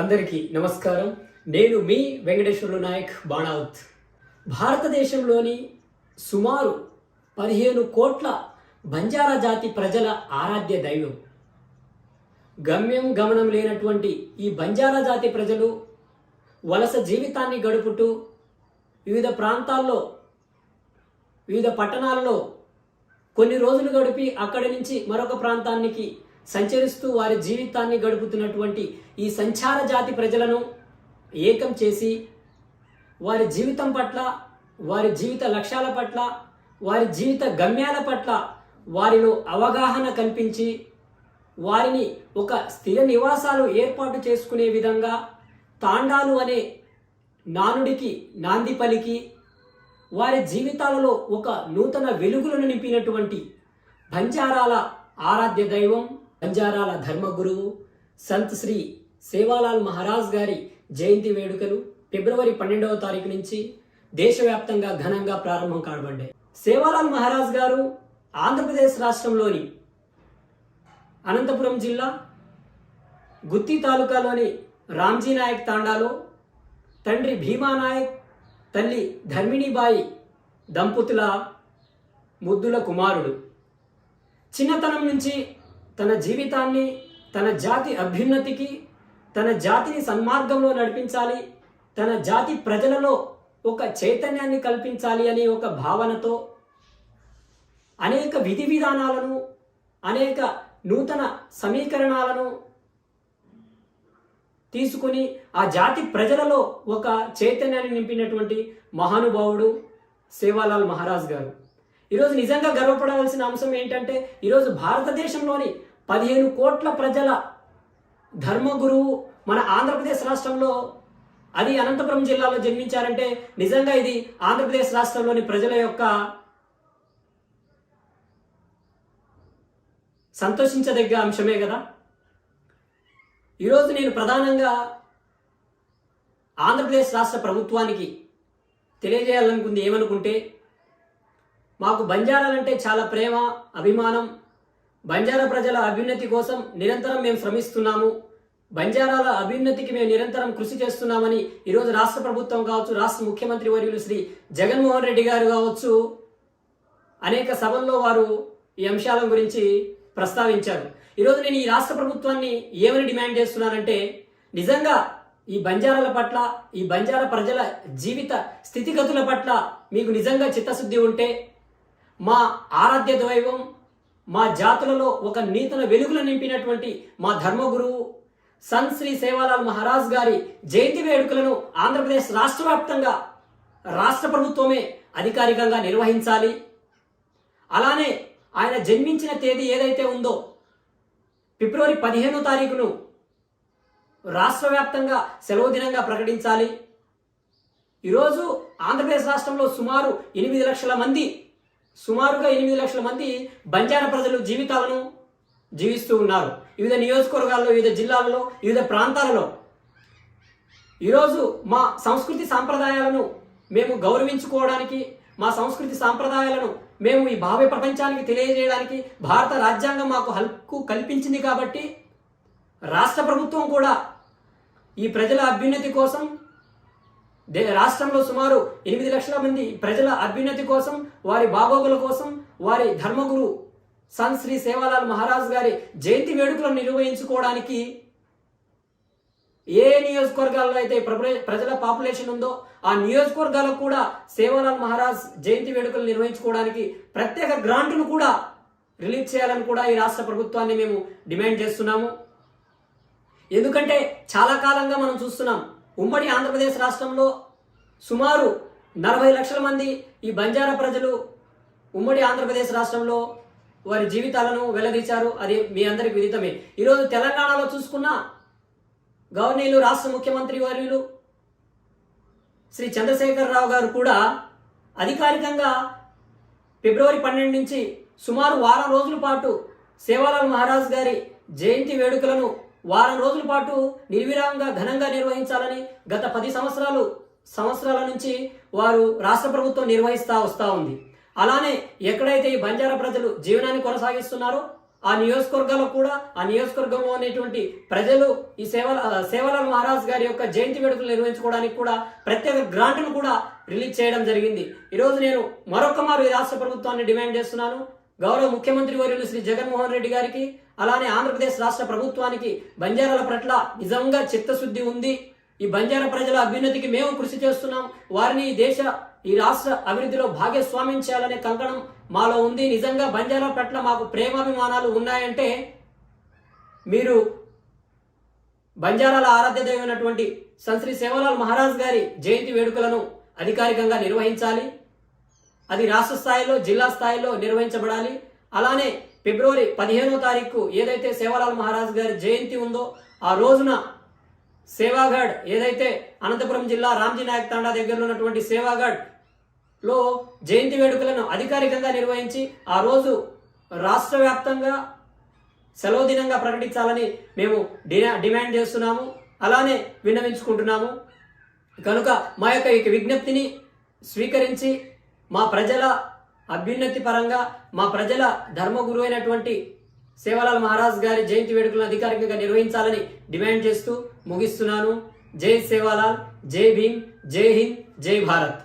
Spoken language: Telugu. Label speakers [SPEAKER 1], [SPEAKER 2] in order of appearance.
[SPEAKER 1] అందరికీ నమస్కారం. నేను మీ వెంకటేశ్వర్లు నాయక్ బాణావత్. భారతదేశంలోని సుమారు పదిహేను కోట్ల బంజారా జాతి ప్రజల ఆరాధ్య దైవం. గమ్యం గమనం లేనటువంటి ఈ బంజారా జాతి ప్రజలు వలస జీవితాన్ని గడుపుతూ వివిధ ప్రాంతాల్లో వివిధ పట్టణాలలో కొన్ని రోజులు గడిపి అక్కడి నుంచి మరొక ప్రాంతానికి సంచరిస్తూ వారి జీవితాన్ని గడుపుతున్నటువంటి ఈ సంచార జాతి ప్రజలను ఏకం చేసి వారి జీవితం పట్ల వారి జీవిత లక్ష్యాల పట్ల వారి జీవిత గమ్యాల పట్ల వారిలో అవగాహన కల్పించి వారిని ఒక స్థిర నివాసాలు ఏర్పాటు చేసుకునే విధంగా తాండాలు అనే నానుడికి నాంది పలికి వారి జీవితాలలో ఒక నూతన వెలుగులను నింపినటువంటి బంజారాల ఆరాధ్య దైవం బంజారాల ధర్మగురువు సంత్ శ్రీ సేవాలాల్ మహారాజ్ గారి జయంతి వేడుకలు ఫిబ్రవరి పన్నెండవ తారీఖు నుంచి దేశవ్యాప్తంగా ఘనంగా ప్రారంభం కానబడ్డాయి సేవాలాల్ మహారాజ్ గారు ఆంధ్రప్రదేశ్ రాష్ట్రంలోని అనంతపురం జిల్లా గుత్తి తాలూకాలోని రామ్జీ నాయక్ తాండాలో తండ్రి భీమా నాయక్ తల్లి ధర్మిణీబాయి దంపతుల ముద్దుల కుమారుడు. చిన్నతనం నుంచి తన జీవితాన్ని తన జాతి అభ్యున్నతికి తన జాతిని సన్మార్గంలో నడిపించాలి తన జాతి ప్రజలలో ఒక చైతన్యాన్ని కల్పించాలి అనే ఒక భావనతో అనేక విధి విధానాలను అనేక నూతన సమీకరణాలను తీసుకుని ఆ జాతి ప్రజలలో ఒక చైతన్యాన్ని నింపినటువంటి మహానుభావుడు సేవాలాల్ మహారాజ్ గారు. ఈరోజు నిజంగా గర్వపడవలసిన అంశం ఏంటంటే ఈరోజు భారతదేశంలోని పదిహేను కోట్ల ప్రజల ధర్మగురువు మన ఆంధ్రప్రదేశ్ రాష్ట్రంలో అది అనంతపురం జిల్లాలో జన్మించారంటే నిజంగా ఇది ఆంధ్రప్రదేశ్ రాష్ట్రంలోని ప్రజల యొక్క సంతోషించదగ్గ అంశమే కదా. ఈరోజు నేను ప్రధానంగా ఆంధ్రప్రదేశ్ రాష్ట్ర ప్రభుత్వానికి తెలియజేయాలనుకుంది ఏమనుకుంటే మాకు బంజారాలంటే చాలా ప్రేమ అభిమానం బంజారా ప్రజల అభ్యున్నతి కోసం నిరంతరం మేము శ్రమిస్తున్నాము. బంజారాల అభ్యున్నతికి మేము నిరంతరం కృషి చేస్తున్నామని ఈరోజు రాష్ట్ర ప్రభుత్వం కావచ్చు రాష్ట్ర ముఖ్యమంత్రి వర్యులు శ్రీ జగన్మోహన్ రెడ్డి గారు కావచ్చు అనేక సభల్లో వారు ఈ అంశాల గురించి ప్రస్తావించారు. ఈరోజు నేను ఈ రాష్ట్ర ప్రభుత్వాన్ని ఏమని డిమాండ్ చేస్తున్నానంటే నిజంగా ఈ బంజారాల పట్ల ఈ బంజారా ప్రజల జీవిత స్థితిగతుల పట్ల మీకు నిజంగా చిత్తశుద్ధి ఉంటే మా ఆరాధ్య దైవం మా జాతులలో ఒక నీతన వెలుగులు నింపినటువంటి మా ధర్మగురువు సన్ శ్రీ సేవాలాల్ మహారాజ్ గారి జయంతి వేడుకలను ఆంధ్రప్రదేశ్ రాష్ట్ర వ్యాప్తంగా రాష్ట్ర ప్రభుత్వమే అధికారికంగా నిర్వహించాలి. అలానే ఆయన జన్మించిన తేదీ ఏదైతే ఉందో ఫిబ్రవరి పదిహేనో తారీఖును రాష్ట్ర వ్యాప్తంగా సెలవు దినంగా ప్రకటించాలి. ఈరోజు ఆంధ్రప్రదేశ్ రాష్ట్రంలో సుమారు ఎనిమిది లక్షల మంది సుమారుగా ఎనిమిది లక్షల మంది బంజారా ప్రజలు జీవితాలను జీవిస్తూ ఉన్నారు. వివిధ నియోజకవర్గాల్లో వివిధ జిల్లాలలో వివిధ ప్రాంతాలలో. ఈరోజు మా సంస్కృతి సాంప్రదాయాలను మేము గౌరవించుకోవడానికి మా సంస్కృతి సాంప్రదాయాలను మేము ఈ భావ్య ప్రపంచానికి తెలియజేయడానికి భారత రాజ్యాంగం మాకు హక్కు కల్పించింది కాబట్టి రాష్ట్ర ప్రభుత్వం కూడా ఈ ప్రజల అభ్యున్నతి కోసం రాష్ట్రంలో సుమారు ఎనిమిది లక్షల మంది ప్రజల అభ్యున్నతి కోసం వారి బాగోగుల కోసం వారి ధర్మగురు సన్ శ్రీ సేవాలాల్ మహారాజ్ గారి జయంతి వేడుకలను నిర్వహించుకోవడానికి ఏ నియోజకవర్గాల్లో అయితే ప్రజల- ప్రజల పాపులేషన్ ఉందో ఆ నియోజకవర్గాలకు కూడా సేవాలాల్ మహారాజ్ జయంతి వేడుకలు నిర్వహించుకోవడానికి ప్రత్యేక గ్రాంట్ను కూడా రిలీజ్ చేయాలని కూడా ఈ రాష్ట్ర ప్రభుత్వాన్ని మేము డిమాండ్ చేస్తున్నాము. ఎందుకంటే చాలా కాలంగా మనం చూస్తున్నాం. ఉమ్మడి ఆంధ్రప్రదేశ్ రాష్ట్రంలో సుమారు నలభై లక్షల మంది ఈ బంజారా ప్రజలు ఉమ్మడి ఆంధ్రప్రదేశ్ రాష్ట్రంలో వారి జీవితాలను వెల్లదీశారు అది మీ అందరికి విదితమే. ఈరోజు తెలంగాణలో చూసుకున్నా గవర్నీలు రాష్ట్ర ముఖ్యమంత్రి వర్యులు శ్రీ చంద్రశేఖర్ రావు గారు కూడా అధికారికంగా ఫిబ్రవరి పన్నెండు నుంచి సుమారు వారం రోజుల పాటు సేవాలాల్ మహారాజ్ గారి జయంతి వేడుకలను వారం రోజుల పాటు నిర్విరామంగా ఘనంగా నిర్వహించాలని గత పది సంవత్సరాలు సంవత్సరాల నుంచి వారు రాష్ట్ర ప్రభుత్వం నిర్వహిస్తా వస్తూ ఉంది. అలానే ఎక్కడైతే ఈ బంజారా ప్రజలు జీవనాన్ని కొనసాగిస్తున్నారో ఆ నియోజకవర్గాల్లో కూడా ఆ నియోజకవర్గంలో ఉన్నటువంటి ప్రజలు ఈ సేవల ఆ, సేవలాల్ మహారాజ్ గారి యొక్క జయంతి వేడుకలు నిర్వహించుకోవడానికి కూడా ప్రత్యేక గ్రాంట్ను కూడా రిలీజ్ చేయడం జరిగింది. ఈరోజు నేను మరొక మారు రాష్ట్ర ప్రభుత్వాన్ని డిమాండ్ చేస్తున్నాను. గౌరవ ముఖ్యమంత్రి వర్యులు శ్రీ జగన్మోహన్ రెడ్డి గారికి అలానే ఆంధ్రప్రదేశ్ రాష్ట్ర ప్రభుత్వానికి బంజారాల పట్ల నిజంగా చిత్తశుద్ధి ఉంది. ఈ బంజారా ప్రజల అభ్యున్నతికి మేము కృషి చేస్తున్నాం. వారిని ఈ దేశ ఈ రాష్ట్ర అభివృద్ధిలో భాగస్వామ్యం చేయాలనే కంకణం మాలో ఉంది. నిజంగా బంజారా పట్ల మాకు ప్రేమాభిమానాలు ఉన్నాయంటే మీరు బంజారాల ఆరాధ్య దైవమైనటువంటి సంశ్రీ సేవలాల్ మహారాజ్ గారి జయంతి వేడుకలను అధికారికంగా నిర్వహించాలి. అది రాష్ట్ర స్థాయిలో జిల్లా స్థాయిలో నిర్వహించబడాలి. అలానే ఫిబ్రవరి పదిహేనో తారీఖు ఏదైతే సేవలాల్ మహారాజ్ గారి జయంతి ఉందో ఆ రోజున సేవాగఢ్ ఏదైతే అనంతపురం జిల్లా రామ్జీ నాయక్ తాండా దగ్గరలో ఉన్నటువంటి సేవాగఢ్లో జయంతి వేడుకలను అధికారికంగా నిర్వహించి ఆ రోజు రాష్ట్ర వ్యాప్తంగా సెలవు దినంగా ప్రకటించాలని మేము డిమాండ్ చేస్తున్నాము. అలానే విన్నవించుకుంటున్నాము. కనుక మా యొక్క విజ్ఞప్తిని స్వీకరించి మా ప్రజల అభ్యున్నతి పరంగా మా ప్రజల ధర్మగురు అయినటువంటి సేవలాల్ మహారాజ్ గారి జయంతి వేడుకలను అధికారికంగా నిర్వహించాలని డిమాండ్ చేస్తూ ముగిస్తున్నాను. జై సేవాలాల్ జై భీమ్ జై హింద్ జై భారత్.